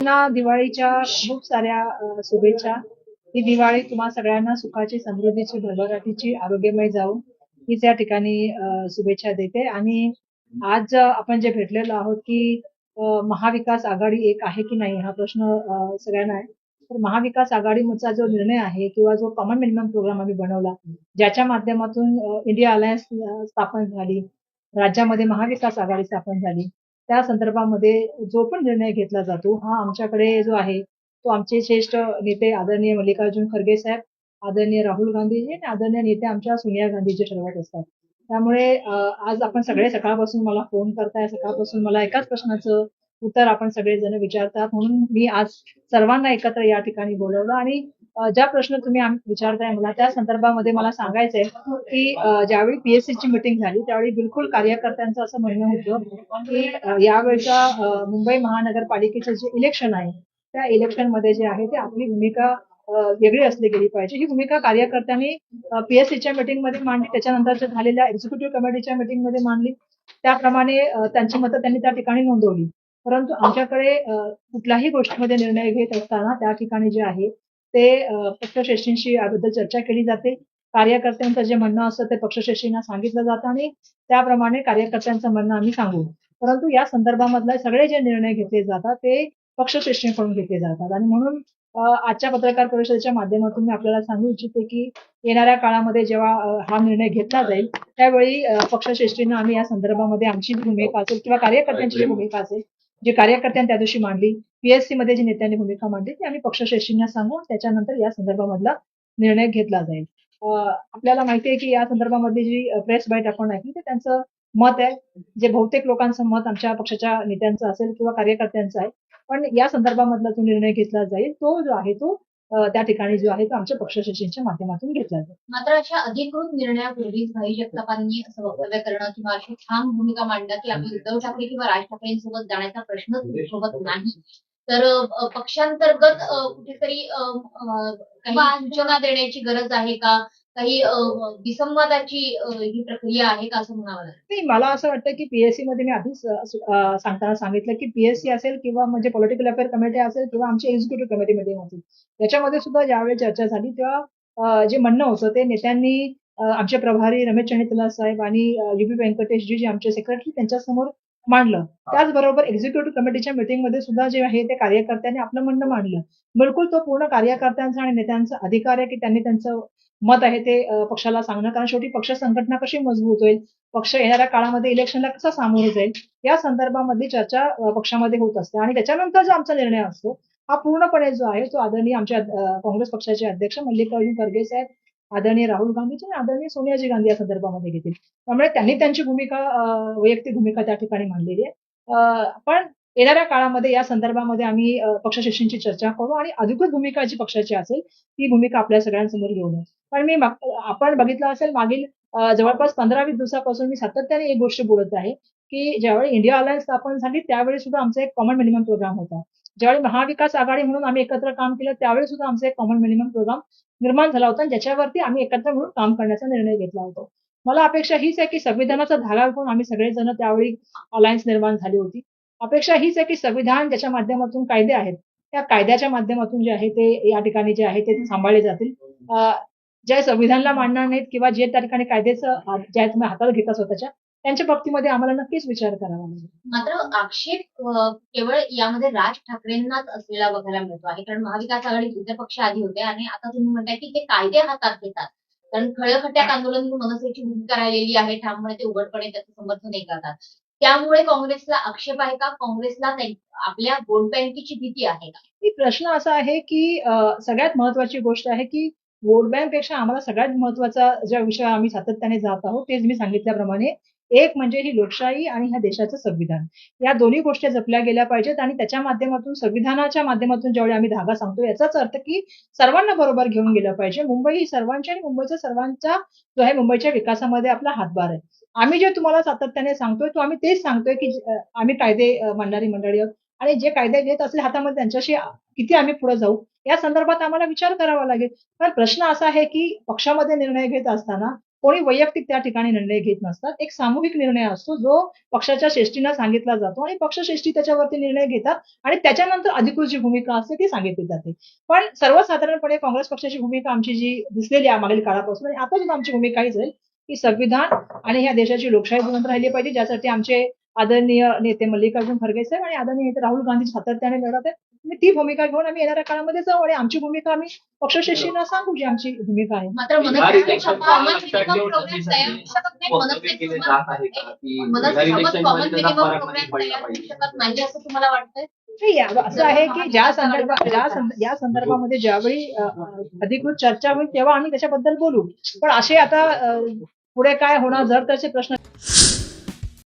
पुन्हा दिवाळीच्या खूप साऱ्या शुभेच्छा. ही दिवाळी तुम्हा सगळ्यांना सुखाची समृद्धीची भरभराटीची आरोग्यमय जाऊ हीच या ठिकाणी शुभेच्छा देते. आणि आज आपण जे भेटलेलो आहोत की महाविकास आघाडी एक आहे की नाही हा प्रश्न सगळ्यांना आहे. तर महाविकास आघाडीचा जो निर्णय आहे किंवा जो कॉमन मिनिमम प्रोग्राम आम्ही बनवला ज्याच्या माध्यमातून इंडिया अलायन्स स्थापन झाली राज्यामध्ये महाविकास आघाडी स्थापन झाली त्या संदर्भामध्ये जो पण निर्णय घेतला जातो हा आमच्याकडे जो आहे तो आमचे श्रेष्ठ नेते आदरणीय मल्लिकार्जुन खरगे साहेब आदरणीय राहुल गांधीजी आणि आदरणीय नेते आमच्या सोनिया गांधीजी ठरवत असतात. त्यामुळे आज आपण सगळे सकाळपासून मला फोन करताय सकाळपासून मला एकाच प्रश्नाचं उत्तर आपण सगळेजण विचारतात म्हणून मी आज सर्वांना एकत्र या ठिकाणी बोलवलं आणि ज्या प्रश्न तुम्ही विचारताय मला त्या संदर्भामध्ये मला सांगायचंय की ज्यावेळी पीएससी ची मिटिंग झाली त्यावेळी बिलकुल कार्यकर्त्यांचं असं म्हणणं होतं की यावेळच्या मुंबई महानगरपालिकेचे जे इलेक्शन आहे त्या इलेक्शनमध्ये जे आहे ते आपली भूमिका वेगळी असली गेली पाहिजे. ही भूमिका कार्यकर्त्यांनी पीएससीच्या मीटिंगमध्ये मांडली त्याच्यानंतर झालेल्या एक्झिक्युटिव्ह कमिटीच्या मीटिंगमध्ये मांडली त्याप्रमाणे त्यांची मतं त्यांनी त्या ठिकाणी नोंदवली. परंतु आमच्याकडे कुठल्याही गोष्टीमध्ये निर्णय घेत असताना त्या ठिकाणी जे आहे ते पक्षश्रेष्ठींशी याबद्दल चर्चा केली जाते. कार्यकर्त्यांचं जे म्हणणं असतं ते पक्षश्रेष्ठींना सांगितलं जातं आणि त्याप्रमाणे कार्यकर्त्यांचं म्हणणं आम्ही सांगू. परंतु या संदर्भामधले सगळे जे निर्णय घेतले जातात ते पक्षश्रेष्ठींकडून घेतले जातात. आणि म्हणून आजच्या पत्रकार परिषदेच्या माध्यमातून मी आपल्याला सांगू इच्छिते की येणाऱ्या काळामध्ये जेव्हा हा निर्णय घेतला जाईल त्यावेळी पक्षश्रेष्ठींना आम्ही या संदर्भामध्ये आमची जी भूमिका असेल किंवा कार्यकर्त्यांची जी भूमिका असेल जे कार्यकर्त्यांनी त्या दिवशी मांडली पीएससी मध्ये जी नेत्यांनी भूमिका मांडली ती आम्ही पक्षश्रेष्ठींना सांगून त्याच्यानंतर या संदर्भामधला निर्णय घेतला जाईल. आपल्याला माहिती आहे की या संदर्भामध्ये जी प्रेस बाईट आपण ऐकली ते त्यांचं मत आहे. जे बहुतेक लोकांचं मत आमच्या पक्षाच्या नेत्यांचं असेल किंवा कार्यकर्त्यांचं आहे पण या संदर्भामधला जो निर्णय घेतला जाईल तो जो आहे तो त्या ठिकाणी जो आहे तो आमच्या पक्षश्रेष्ठींच्या माध्यमातून घेतला जातो. मात्र अशा अधिकृत निर्णयापूर्वीच भाई जगतापांनी असं वक्तव्य करणं किंवा अशी ठाम भूमिका मांडणं की आम्ही उद्धव ठाकरे किंवा राज ठाकरेंसोबत जाण्याचा प्रश्नच सोबत नाही. तर पक्षांतर्गत कुठेतरी काही सूचना देण्याची गरज आहे का? काही विसंवादाची ही प्रक्रिया आहे का असं म्हणावं लागेल? नाही मला असं वाटतं की पीएससी मध्ये मी आधीच सांगताना सांगितलं की पीएससी असेल किंवा म्हणजे पॉलिटिकल अफेअर कमिटी असेल किंवा आमची एक्झिक्युटिव्ह कमिटी मीटिंग होती त्याच्यामध्ये सुद्धा ज्यावेळी चर्चा झाली तेव्हा जे म्हणणं होतं ते नेत्यांनी आमचे प्रभारी रमेश चणितला साहेब आणि युपी व्यंकटेशजी जे आमचे सेक्रेटरी त्यांच्यासमोर मांडलं. त्याचबरोबर एक्झिक्युटिव्ह कमिटीच्या मीटिंगमध्ये सुद्धा जे आहे ते कार्यकर्त्यांनी आपलं म्हणणं मांडलं. बिलकुल तो पूर्ण कार्यकर्त्यांचा आणि नेत्यांचा अधिकार आहे की त्यांनी त्यांचं मत आहे ते पक्षाला सांगणं. कारण शेवटी पक्ष संघटना कशी मजबूत होईल? पक्ष येणाऱ्या काळामध्ये इलेक्शनला कसा सामोरं जाईल? या संदर्भामध्ये चर्चा पक्षामध्ये होत असते. आणि त्याच्यानंतर जो आमचा निर्णय असतो हा पूर्णपणे जो आहे तो आदरणीय आमच्या काँग्रेस पक्षाचे अध्यक्ष मल्लिकार्जुन खरगे साहेब आदरणीय राहुल गांधीजी आणि आदरणीय सोनियाजी गांधी या संदर्भामध्ये घेतील. त्यामुळे त्यांनी त्यांची भूमिका वैयक्तिक भूमिका त्या ठिकाणी मांडलेली आहे. पण येणाऱ्या काळामध्ये या संदर्भामध्ये आम्ही अ, चर्चा करू आणि अधिकृत भूमिका जी पक्षाची असेल ती भूमिका आपल्या सगळ्यांसमोर घेऊन पण मी आपण बघितलं असेल मागील जवळपास पंधरा वीस दिवसापासून मी सातत्याने एक गोष्ट बोलत आहे की ज्यावेळी इंडिया अलायन्स स्थापन झाली त्यावेळी सुद्धा आमचा एक कॉमन मिनिमम प्रोग्राम होता. ज्यावेळी महाविकास आघाडी म्हणून आम्ही एकत्र काम केलं त्यावेळी सुद्धा आमचा एक कॉमन मिनिमम प्रोग्राम निर्माण झाला होता आणि ज्याच्यावरती आम्ही एकत्र म्हणून काम करण्याचा निर्णय घेतला होता. मला अपेक्षा हीच आहे की संविधानाचा धागा घेऊन आम्ही सगळेजण त्यावेळी अलायन्स निर्माण झाली होती. अपेक्षा हीच आहे की संविधान ज्याच्या माध्यमातून कायदे आहेत त्या कायद्याच्या माध्यमातून जे आहे ते या ठिकाणी जे आहे ते सांभाळले जातील. ज्या संविधानला मानणार नाहीत किंवा जे त्या ठिकाणी कायद्याचं ज्या तुम्ही हातात घेता स्वतःच्या त्यांच्या बाबतीमध्ये आम्हाला नक्कीच विचार करावा लागेल. मात्र आक्षेप केवळ यामध्ये राज ठाकरेंनाच असलेला बघायला मिळतो आहे. कारण महाविकास आघाडी इतर पक्ष आधी होते आणि आता तुम्ही म्हणताय की ते कायदे हातात घेतात. कारण खळखट्यात आंदोलन मनसेची भूमिका राहिलेली आहे. त्यामुळे ते उघडपणे त्याचं समर्थन नाही करतात. त्यामुळे काँग्रेसला आक्षेप आहे का? काँग्रेसला नाही. आपल्या वोट बँकेची भीती आहे का? प्रश्न असा आहे की सगळ्यात महत्वाची गोष्ट आहे की वोट बँकपेक्षा आम्हाला सगळ्यात महत्त्वाचा ज्या विषय आम्ही सातत्याने जात आहोत तेच मी सांगितल्याप्रमाणे एक म्हणजे ही लोकशाही आणि ह्या देशाचं संविधान. या दोन्ही गोष्टी जपल्या गेल्या पाहिजेत आणि त्याच्या माध्यमातून संविधानाच्या माध्यमातून ज्यावेळी आम्ही धागा सांगतो याचाच अर्थ की सर्वांना बरोबर घेऊन गेलं पाहिजे. मुंबई ही सर्वांची आणि मुंबईचा सर्वांचा जो आहे मुंबईच्या विकासामध्ये आपला हातभार आहे. आम्ही जे तुम्हाला सातत्याने सांगतोय तो आम्ही तेच सांगतोय की आम्ही कायदे मांडणारी मंडळी आहोत. आणि जे कायदे घेत असले हातामध्ये त्यांच्याशी किती आम्ही पुढे जाऊ? या संदर्भात आम्हाला विचार करावा लागेल. पण प्रश्न असा आहे की पक्षामध्ये निर्णय घेत असताना कोणी वैयक्तिक त्या ठिकाणी निर्णय घेत नसतात. एक सामूहिक निर्णय असतो जो पक्षाच्या श्रेष्ठींना सांगितला जातो आणि पक्षश्रेष्ठी त्याच्यावरती निर्णय घेतात आणि त्याच्यानंतर अधिकृत जी भूमिका असते ती सांगितली जाते. पण सर्वसाधारणपणे काँग्रेस पक्षाची भूमिका आमची जी दिसलेली आहे मागील काळापासून आणि आता सुद्धा आमची भूमिका हीच आहे की संविधान आणि ह्या देशाची लोकशाही जिवंत राहिली पाहिजे ज्यासाठी आमचे आदरणीय नेते मल्लिकार्जुन खरगे साहेब आणि आदरणीय नेते राहुल गांधी सातत्याने लढत आहेत. ती भूमिका घेऊन आम्ही येणाऱ्या काळामध्ये जाऊ आणि आमची भूमिका आम्ही पक्षश्रेष्ठींना सांगू जी आमची भूमिका आहे. मात्र असं तुम्हाला वाटतंय? नाही, या- असं आहे की ज्या संदर्भात या संदर्भामध्ये ज्यावेळी अधिकृत चर्चा होईल तेव्हा आम्ही त्याच्याबद्दल बोलू. पण असे आता पुढे काय होणार जर त्याचे प्रश्न